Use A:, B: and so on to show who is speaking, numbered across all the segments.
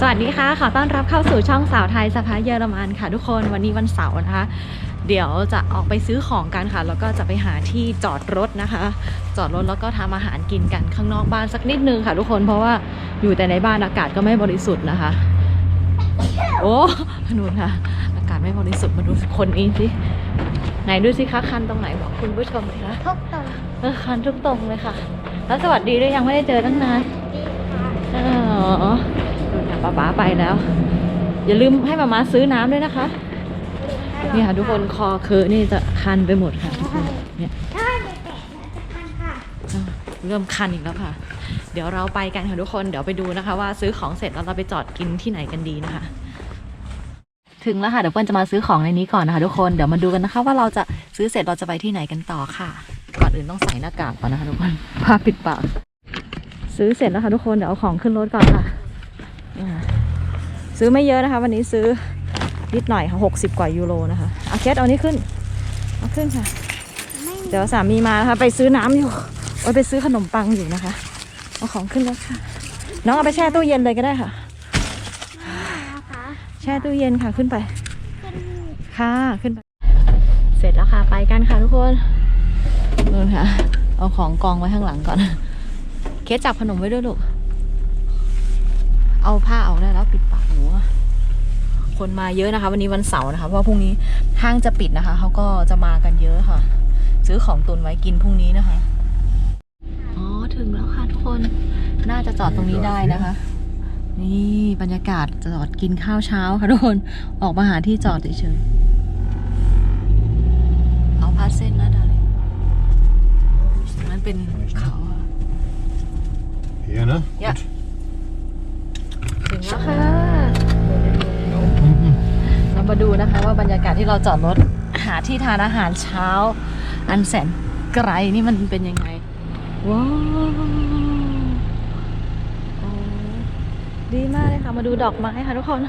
A: สวัสดีค่ะ ขอต้อนรับเข้าสู่ช่องสาวไทยสะพายเยอรมันค่ะทุกคน วันนี้วันเสาร์นะคะ เดี๋ยวจะออกไปซื้อของกันค่ะ แล้วก็จะไปหาที่จอดรถนะคะ จอดรถแล้วก็ทำอาหารกินกันข้างนอกบ้านสักนิดนึงค่ะ ทุกคน เพราะว่าอยู่แต่ในบ้านอากาศก็ไม่บริสุทธิ์นะคะ โอ้นู่นค่ะ อากาศไม่บริสุทธิ์มาดูคนนี้สิ ไหนดูสิคะคันตรงไหนบอกคุณผู้ชมสิคะ
B: ทุกตรง
A: เออคันทุกตรงเลยค่ะ แล้วสวัสดีด้วยยังไม่ได้เจอตั้งนาน
B: ดีค่ะ
A: อ๋อดูค่ะ ป๊าป๊าไปแล้ว อย่าลืมให้ป๊ามาซื้อน้ำด้วยนะคะนี่ค่ะทุกคนคอคือนี่จะคันไปหมดค่ะทุกคนเนี่ย
B: เริ่
A: มคันอีกแล้วค่ะ เดี๋ยวเราไปกันค่ะทุกคนเดี๋ยวไปดูนะคะ ว่าซื้อของเสร็จแล้วเราไปจอดกินที่ไหนกันดีนะคะ ถึงแล้วค่ะเดี๋ยวเพื่อนจะมาซื้อของในนี้ก่อนนะคะ ทุกคนเดี๋ยวมาดูกันนะคะ ว่าเราจะซื้อเสร็จเราจะไปที่ไหนกันต่อค่ะ ก่อนอื่นต้องใส่หน้ากากก่อนนะคะ ทุกคนผ้าปิดปากซื้อเสร็จแล้วค่ะทุกคนเดี๋ยวเอาของขึ้นรถก่อนค่ะ ซื้อไม่เยอะนะคะ วันนี้ซื้อนิดหน่อยค่ะหกสิบกว่ายูโรนะคะเอาเคสเอานี้ขึ้นเอาขึ้นค่ะ
B: ไม่มี
A: เดี๋ยวสามีมานะคะ ไปซื้อน้ำอยู่โอ้ยไปซื้อขนมปังอยู่นะคะเอาของขึ้นรถค่ะ น้องเอาไปแช่ตู้เย็นเลยก็ได้ค่ะ
B: นะคะ
A: แช่ตู้เย็นค่ะขึ้นไป
B: ขึ้น
A: ค่ะขึ้นไป เสร็จแล้วค่ะไปกันค่ะทุกคนนู่นค่ะ เอาของกองไว้ข้างหลังก่อน เคสจับขนมไว้ด้วยลูก เอาผ้าออกได้แล้วปิดปากหนูอะคนมาเยอะนะคะ วันนี้วันเสาร์นะคะเพราะว่าพรุ่งนี้ห้างจะปิดนะคะเขาก็จะมากันเยอะค่ะ ซื้อของตุนไว้กินพรุ่งนี้นะคะอ๋อถึงแล้วค่ะทุกคนน่าจะจอดตรงนี้ได้นะคะ นี่บรรยากาศจอดกินข้าวเช้าค่ะทุกคนออกมาหาที่จอดเฉยๆเอาพาสเส้นนะดาริตรงนั้นเป็นเขาอะ
C: Hier, ne?
A: Ja. ถึง แล้วค่ะ เรามาดูนะคะว่าบรรยากาศที่เราจอดรถหาที่ทานอาหารเช้า อันแสนไกลนี่มันเป็นยังไง ว้าวดีมากเลยค่ะ มาดูดอกไม้ค่ะทุกคน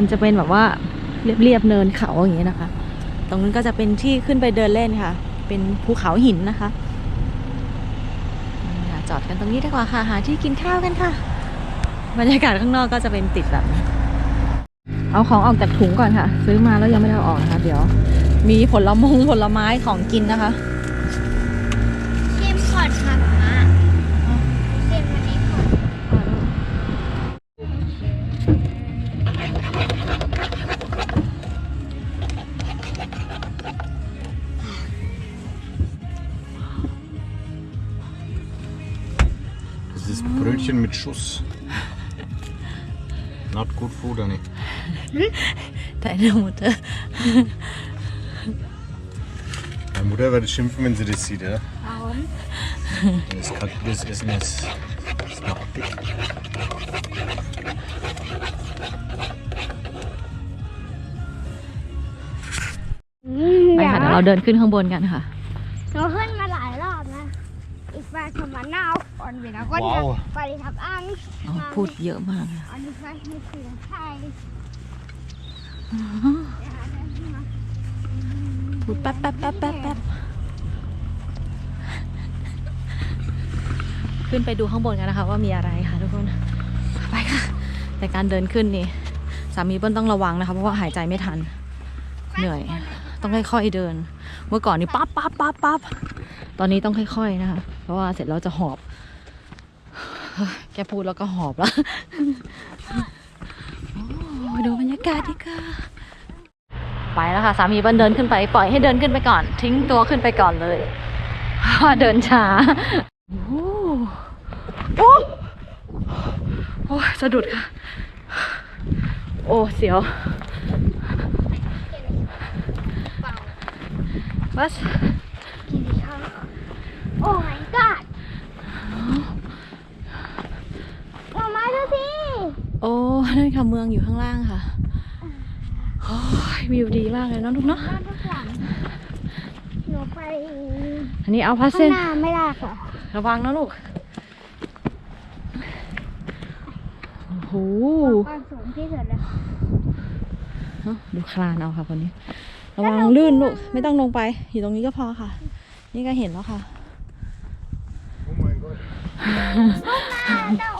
A: มันจะเป็นแบบว่าเรียบๆเนินเขาอย่างนี้นะคะ ตรงนั้นก็จะเป็นที่ขึ้นไปเดินเล่นค่ะ เป็นภูเขาหินนะคะ จอดกันตรงนี้ดีกว่าค่ะหาที่กินข้าวกันค่ะ บรรยากาศข้างนอกก็จะเป็นติดแบบนี้เอาของออกจากถุงก่อนค่ะ ซื้อมาแล้วยังไม่ได้อออกนะคะ เดี๋ยว มีผลมงผลไม้ของกินนะคะ
C: ist Brötchen mit Schuss. Not good food, Anni.
A: แต่เนื้อหมดเถอะ
C: Meine Mutter würde schimpfen, wenn sie das sieht, ja?
B: หอม
C: Das, kann, das Essen ist, ist noch dick.
A: ไปค่ะเดี๋ยวเราเดินขึ้นข้างบนกันค่ะ
B: หนูขึ้นมาหลายรอบนะ อีกฝ่ายสมานาวก่อนเวลาก็จะ
C: ว้าว
B: ไปทับอัง
A: อ๋อพูดเยอะมากค่ะ
B: อันนี้ฝ่ายไม่คือไทย
A: พูดแป๊บแป๊บแป๊บแป๊บแป๊บขึ้นไปดูข้างบนกันนะคะ ว่ามีอะไรค่ะทุกคน ไปค่ะ แต่การเดินขึ้นนี่ สามีเปิ้ลต้องระวังนะคะ เพราะว่าหายใจไม่ทัน เหนื่อย ต้องค่อยๆเดิน เมื่อก่อนนี่ปั๊บปั๊บปั๊บปั๊บตอนนี้ต้องค่อยๆนะคะเพ ราะว่าเสร็จแล้วจะหอบ แกพูดแล้วก็หอบแล้วโอ้ยดูบรรยากาศดีค่ะไปแล้วค่ะ สามีเบิ้ลเดินขึ้นไป ปล่อยให้เดินขึ้นไปก่อน ทิ้งตัวขึ้นไปก่อนเลยเพราะว่าเดินช้าโอ้โหโอ้โอ้ยสะดุดค่ะ โอ้เสียววัส
B: กินข้าวโอ้ my god มามาดูสิ
A: โอ้ นั่นค่ะเมืองอยู่ข้างล่างค่ะโอ้ยวิวดีมากเลยเน้องทุกเนาะ
B: บ้านทุกหลังหนูไป
A: อันนี้เอาพาส
B: ข้า
A: เส้
B: ง
A: น
B: หน้าไม่ได้ค่ะ
A: ระวังนะลูก โอ้โห
B: บ้านสูงที่สุดเลย
A: เอ้าดูคลานเอาค่ะคนนี้ ระวังลื่นลูก ไม่ต้องลงไป อยู่ตรงนี้ก็พอค่ะ นี่ก็เห็นแล้วค่ะ
C: Oh mein Gott.
B: แต่อุ้ม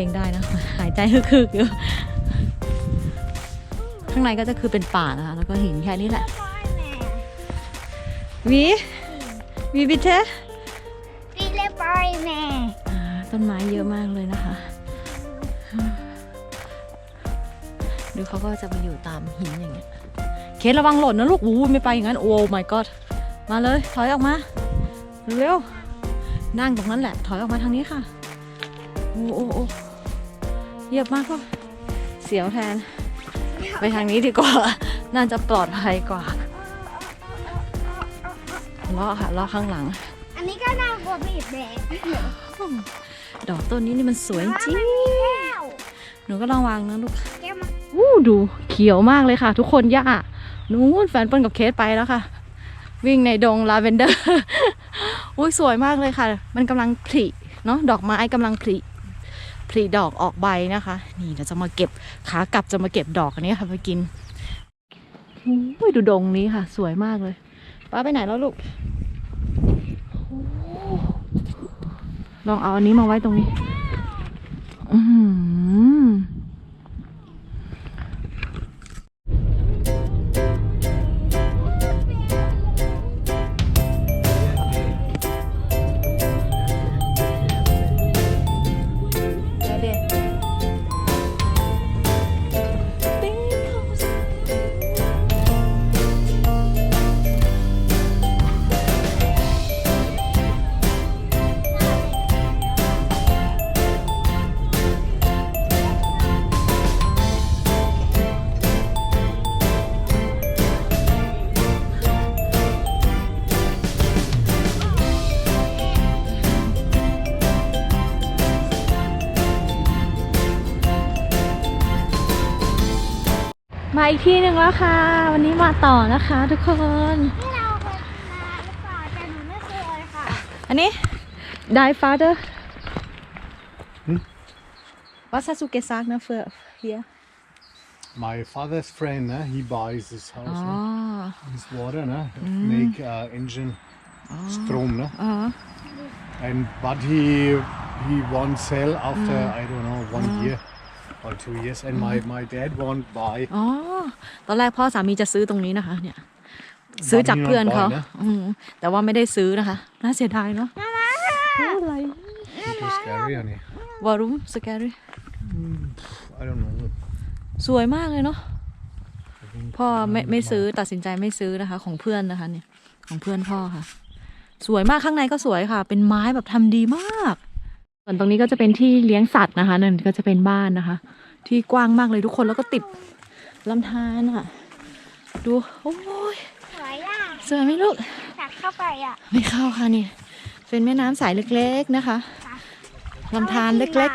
A: ลงได้นะ หายใจคึกๆอยู่ข้างในก็จะคือเป็นป่านะคะ แล้วก็หินแค่นี้แหละ
B: ปอยแม่
A: วีวีบิเท
B: ดีเลยปอยแม่
A: ต้นไม้เยอะมากเลยนะคะ ดูเขาก็จะมาอยู่ตามหินอย่างเงี้ย เคสระวังหล่นนะลูกอู้ไม่ไปอย่างนั้น โอ้ my god มาเลย ถอยออกมา เร็วๆนั่งตรงนั้นแหละ ถอยออกมาทางนี้ค่ะ โอ้โอ้โอ้ เหยียบมากก็เสียวแทน ไปทางนี้ดีกว่า น่าจะปลอดภัยกว่าล้อค่ะล้อข้างหลัง
B: อันนี้ก็น่ากลัวบีบแดง
A: ดอกต้นนี้นี่มันสวยจริง
B: แก้ว
A: หนูก็ระวังนะลูก
B: แก้วมา
A: วู้ดูเขียวมากเลยค่ะ ทุกคนย่านู้นแฟนเปิ้ลกับเคสไปแล้วค่ะ วิ่งในดงลาเวนเดอร์อุ้ยสวยมากเลยค่ะ มันกำลังผลิเนาะดอกไม้กำลังผลิ ผลิดอกออกใบนะคะ นี่เราจะมาเก็บขากลับจะมาเก็บดอกอันนี้ค่ะไปกินอุ้ยดูดงนี้ค่ะ สวยมากเลยป้าไปไหนแล้วลูกลองเอาอันนี้มาไว้ตรงนี้ อืม อีกที่หนึ่งแล้วค่ะ วันนี้มาต่อนะคะทุกคน
B: ที่เราเคยมาหรือเปล่าแต่หนูไม่เคยค่ะ
A: อันนี้ Die Father
C: Hm?
A: Was hast du gesagt ne, für hier?
C: My father's friend, uh, he buys this
A: อ๋อ
C: house, uh, this water, uh, make uh, engine strom, uh,
A: อ๋อ
C: and but he he won't sell after I don't know one year or two years, and my my dad won't buy.
A: อ๋อ ตอนแรกพ่อสามีจะซื้อตรงนี้นะคะ เนี่ย ซื้อจากเพื่อนเขา
C: บ้านนี้นอนบ่อยนะ
A: อืมแต่ว่าไม่ได้ซื้อนะคะ น่าเสียดายเนาะอะไร
C: Too scary, honey.
A: วอรุมสแกรี่
C: I don't know.
A: สวยมากเลยเนาะพ่อไม่ไม่ซื้อตัดสินใจไม่ซื้อนะคะ ของเพื่อนนะคะ เนี่ย ของเพื่อนพ่อค่ะ สวยมากข้างในก็สวยค่ะ เป็นไม้แบบทำดีมาก ส่วนตรงนี้ก็จะเป็นที่เลี้ยงสัตว์นะคะนั่นก็จะเป็นบ้านนะคะ ที่กว้างมากเลยทุกคนแล้วก็ติดลำธารอะ ดูโอ้ย
B: สวยอะ
A: สวยไหมลูก
B: อยากเข้าไปอะ
A: ไม่เข้าค่ะนี่เป็นแม่น้ำสายเล็กๆนะคะลำธารเล็ก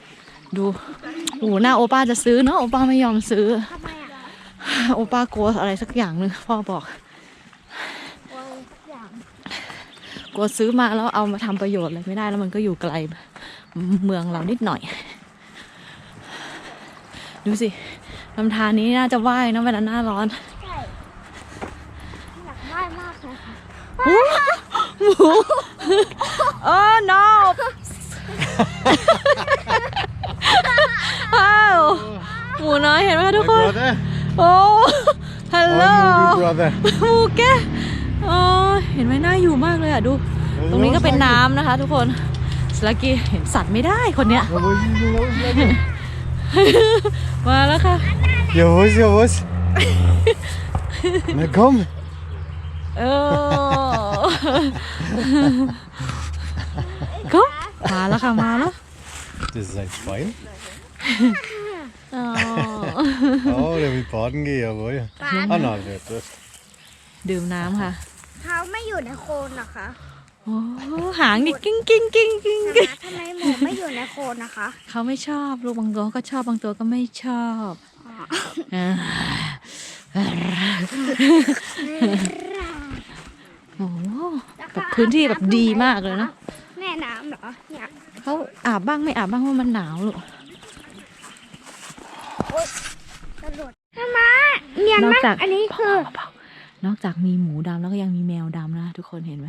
A: ๆ ดูโอ้โหหน้าโอป้าจะซื้อเนาะโอป้าไม่ยอมซื้อ
B: ๆทำไมอะ
A: โอป้ากลัวอะไรสักอย่างหนึ่งพ่อบอก
B: กลัวอย่าง
A: กลัวซื้อมาแล้วเอามาทำประโยชน์อะไรไม่ได้แล้วมันก็อยู่ไกล เมืองเรานิดหน่อย ดูสิลำธารนี้น่าจะว่ายนะเวลาหน้าร้อน
B: ใช่อยากได้มากเลยค่ะ
A: หมูโอ้ no ว้าวหมูน้อยเห็นไหมคะทุก
C: My
A: คน
C: brother,
A: โอ้ ฮัลโหล
C: our movie brother.
A: หมูแกโอ้เห็นไหมน่าอยู่มากเลยอะดู ตรงนี้ก็เป็นน้ำนะคะทุกคนส ลักกี้เห็นสัตว์ไม่ได้คนเนี้ย
C: Ja, wo ist denn los, Leute?
A: มาแล้วค่ะ
C: Ja, was, ja, was? Na komm.
A: เออก็มาแล้วค่ะมาแล้ว
C: Das ist ein Schwein.
A: อ๋อ
C: Oh, der will baden gehen, jawohl.
B: ปลา
C: Ah, nein, der das.
A: ดื่มน้ำค่ะ
B: เขาไม่อยู่ในโคลนเหรอคะ
A: โอ้หางนี่กิ้งกิ้งกิ้งกิ้งกิ้ง
B: ทำไมหมูไม่อยู่ในโคลนนะคะ
A: เขาไม่ชอบลูกบางตัวก็ชอบบางตัวก็ไม่ชอบอ่าโอ้
B: แล้ว
A: แบบพื้นที่แบบดีมากเลยนะ
B: แม่น้ำเหรอเนี่ย
A: เขาอาบบ้างไม่อาบบ้างว่ามันหนาวลูก
B: กระโดดทำไมเนียน
A: นอก
B: มาก
A: จาก
B: อันนี้คือ
A: เบาๆนอกจากมีหมูดำแล้วก็ยังมีแมวดำนะทุกคนเห็นไหม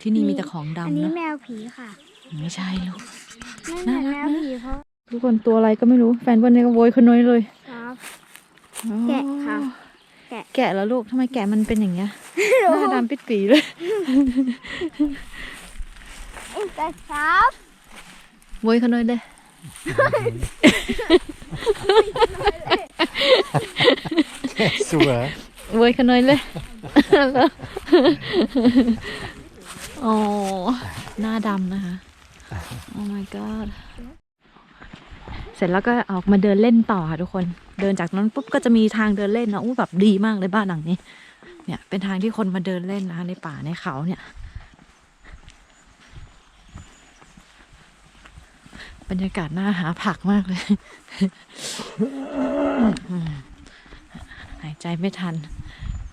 A: ที่นี่มีแต่ของ
B: อัน
A: ดำ
B: นี้
A: นะ
B: แมวผีค่ะ
A: ไม่ใช่ลูก
B: ไม่เหมือน
A: น่า
B: แม
A: รัก
B: ว
A: นะ
B: ผีเพราะ
A: ทุกคนตัวอะไรก็ไม่รู้แฟนบอลเนี่ยก็โวยขน้อยเลย
B: ครับ แกะค่ะ แกะ
A: แกะแล้วลูกทำไมแกะมันเป็นอย่างเงี้ยหน้าดำปิดปีเลย
B: อินเตอร์ครับ
A: โวยขน้อยเลย
C: Super.
A: โวยขน้อยเลย โอ้หน้าดำนะคะ โอ้ my god เสร็จแล้วก็ออกมาเดินเล่นต่อค่ะทุกคน เดินจากนั้นปุ๊บก็จะมีทางเดินเล่นนะอู้แบบดีมากเลยบ้านหลังนี้ เนี่ยเป็นทางที่คนมาเดินเล่นนะคะในป่าในเขาเนี่ย บรรยากาศน่าหาผักมากเลย หายใจไม่ทัน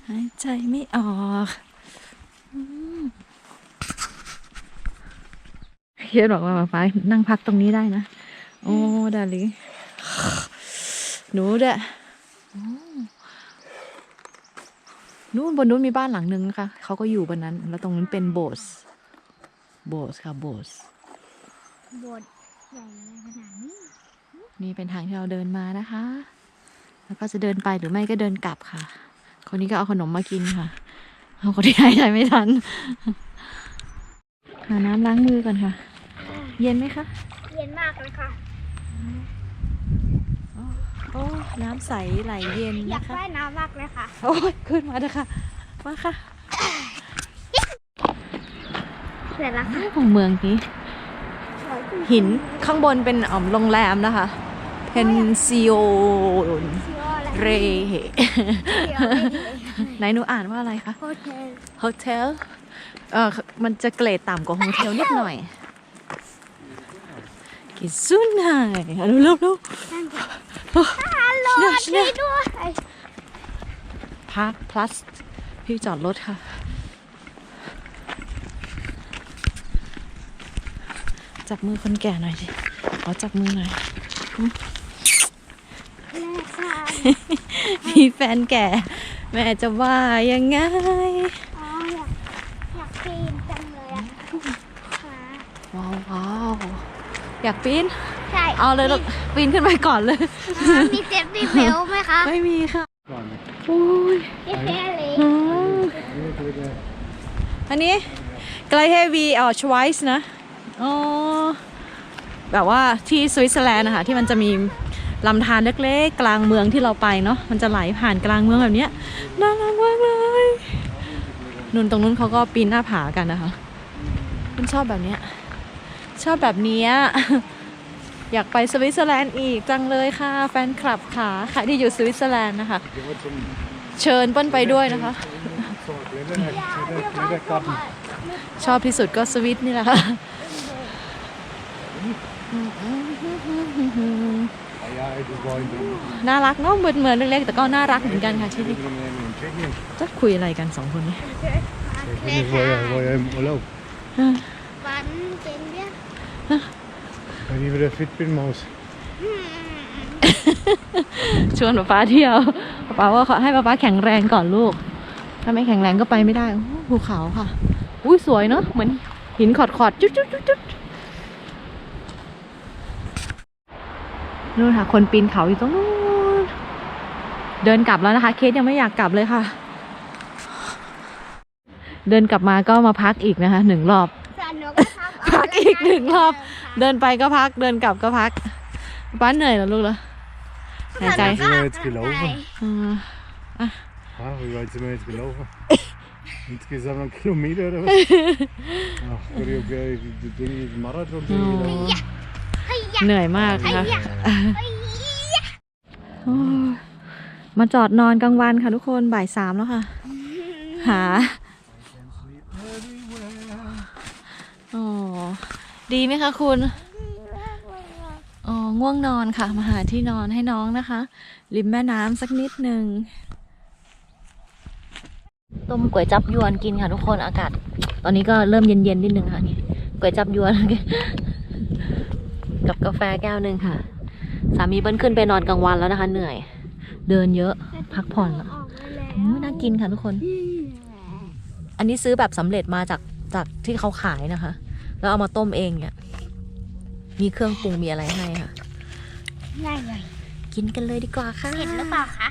A: หายใจไม่ออก เคียดบอกว่าป๊าป๊านั่งพักตรงนี้ได้นะ โอ้ดาลิหนูเด้อโอ้นู้นบนนู้นมีบ้านหลังนึงนะคะเขาก็อยู่บนนั้น แล้วตรงนั้นเป็นโบสถ์โบสถ์ค่ะโบสถ์
B: บทใหญ่อะไรขนาดนี้
A: นี่เป็นทางที่เราเดินมานะคะ แล้วก็จะเดินไปหรือไม่ก็เดินกลับค่ะ คนนี้ก็เอาขนมมากินค่ะ เอาคนที่หายใจไม่ทันหาน้ำล้างมือก่อนค่ะ เย็นไหมคะ
B: เย็นมากเลยค่ะ
A: โอ้ น้ำใสไหลเย็น
B: อยา
A: นะ
B: ก
A: คะ
B: ว่ายน้ำมากเลยค่ะ
A: โอ้ยขึ้นมาเถอะค่ะ มาค่ะ
B: เสร็จแล้วค่ะ
A: ของเมืองนี้ หินข้างบนเป็นอ่อมโรงแรมนะคะ เพนซิโอ
B: เชื่ออะไร
A: เร
B: เชื่อไม่ดี
A: ไหนหนูอ่านว่าอะไรคะ
B: โฮเทล
A: โฮเทล เออมันจะเกรดต่ำกว่าโฮเทลนิดหน่อย กิซุนไฮเร็วเร็วเร็ว
B: ฮัลโหล
A: เชื่อ
B: ช่วยด้วย
A: พาร์คพลัสพี่จอดรถค่ะ จับมือคนแก่หน่อยสิขอจับมือหน่อย
B: มี
A: แฟนแก่ แม่จะว่ายังไง
B: อ๋ออยากอยากปีนจังเลยอะค่ะ
A: ว้าวว้าว อยากปีน
B: ใช่
A: เอาเลยลูกปีนขึ้นไปก่อนเลย
B: อ๋อมีเจ็บมีเบลไหมคะ
A: ไม่มีค่ะ
C: Come
A: โอ้ย
B: มีแค่เล็ก
A: อืม
C: on. Here to the
A: อันนี้ไกลเฮวีเอ่อชไวส์นะอ๋อแบบว่าที่สวิตเซอร์แลนด์นะคะที่มันจะมีลำธารเล็กๆ กลางเมืองที่เราไปเนาะมันจะไหลผ่านกลางเมืองแบบเนี้ยน่ารักมากเลยนุ่นตรงนู้นเขาก็ปีนหน้าผากันนะคะคุณชอบแบบเนี้ย ชอบแบบเนี้ยอยากไปสวิตเซอร์แลนด์อีกจังเลยค่ะ แฟนคลับค่ะใครที่อยู่สวิตเซอร์แลนด์นะคะ
C: Give it some
A: เชิญเปิ้ลไปด้วยนะคะ
C: sort of glitter, glitter, glitter cotton.
A: ชอบที่สุดก็สวิตนี่แหละค่ะ
C: Ah, ja, ik doe gewoon doen.
A: น่ารักเนาะเหมือนเหมือนเล็กๆแต่ก็น่ารักเหมือนกันค่ะที่นี่
C: Ik ben er een trekje.
A: จะคุยอะไรกันสองคนนี้
C: Ik ben er voor je, voor je urlaub.
B: ฝันเจน เนี่ย
C: Ik ben hier weer fit bin, Maus.
A: ชวนป๊าป๊าเที่ยวป๊าป๊าว่าขอให้ป๊าป๊าแข็งแรงก่อนลูก ถ้าไม่แข็งแรงก็ไปไม่ได้ภูเขาค่ะ อุ้ยสวยเนาะเหมือนหินขอดขอดๆจุดจุดจุดจุดนู่นค่ะ คนปีนเขาอยู่ตรงนู้นเดินกลับแล้วนะคะ เคสยังไม่อยากกลับเลยค่ะ เดินกลับมาก็มาพักอีกนะคะหนึ่งรอบ
B: ส่วนหนูก็ทำ
A: พัก อีกหนึ่งรอบ เดินไปก็พัก เดินกลับก็พัก ป้าเหนื่อยแล้วลูกเหรอหายใจ
C: Wie zijn we jetzt gelaufen?
A: อ่า
C: Ah, wie weit sind wir jetzt gelaufen? Insgesamt einen Kilometer oder was? Ach, Gott, ich hab gleich die Dinge, den Marathon schon gelaufen.
A: เหนื่อยมากนะคะโอ้ยมาจอดนอนกลางวันค่ะทุกคนบ่ายสามแล้วค่ะ หาอ๋อ ดีไหมคะคุณอ๋อง่วงนอนค่ะ มาหาที่นอนให้น้องนะคะ ริมแม่น้ำสักนิดหนึ่งต้มก๋วยจับยวนกินค่ะทุกคนอากาศ ตอนนี้ก็เริ่มเย็นๆนิดนึงค่ะนี่ก๋วยจับยวน กับกาแฟแก้วหนึ่งค่ะ สามีเบิ้ลขึ้นไปนอนกลางวันแล้วนะคะ เหนื่อย เดินเยอะพักผ่อนแล้ว
B: ออกมาแล้ว
A: อืมน่ากินค่ะทุกคน อันนี้ซื้อแบบสำเร็จมาจากจากที่เขาขายนะคะ แล้วเอามาต้มเองเนี่ย มีเครื่องปรุงมีอะไรให้ค่ะ
B: ได้เลย
A: กินกันเลยดีกว่าค่ะ
B: เห็นหรือเปล่าคะ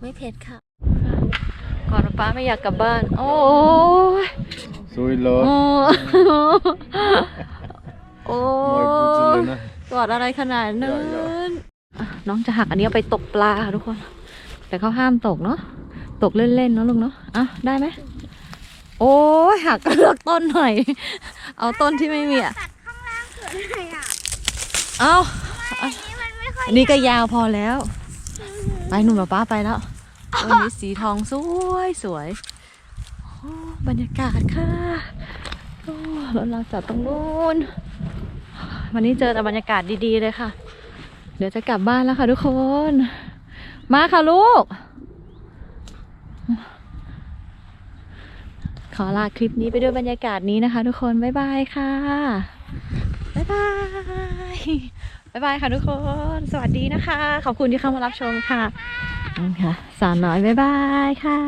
A: ไม่เผ็ดค่ะ ก่อนป้าไม่อยากกลับบ้าน โอ้ย
C: So in love.
A: โอ้ โอ้
C: Mooi poetelen, hè.
A: กอดอะไรขนาดนั้
C: อย่าอย่
A: นอะน้องจะหักอันนี้เอาไปตกปลาค่ะทุกคน แต่เขาห้ามตกเนาะ ตกเล่นๆเนาะลุงเนาะ อะ ได้ไหม โอ้ยหักเลือกต้นหน่อย เอาต้นที่ไม่มีอะ
B: ตัดข้างล่างเกิดอะไรอะ
A: เอา
B: อันนี้มันไม่ค่อย
A: อันนี้ก็ยาวพอแล้ว ไปหนุ่มกับป้าไปแล้ววันนี้สีทองสวยสวยโอ้บรรยากาศค่ะโอ้รถเราจอดตรงนู้น วันนี้เจอแต่บรรยากาศดีๆเลยค่ะ เดี๋ยวจะกลับบ้านแล้วค่ะทุกคน มาค่ะลูก ขอลาคลิปนี้ไปด้วยบรรยากาศนี้นะคะ ทุกคนบ๊ายบายค่ะบ๊ายบายบ๊ายบายค่ะทุกคน สวัสดีนะคะ ขอบคุณที่เข้ามารับชมค่ะนั่นค่ะสาวน้อยบ๊ายบายค่ะ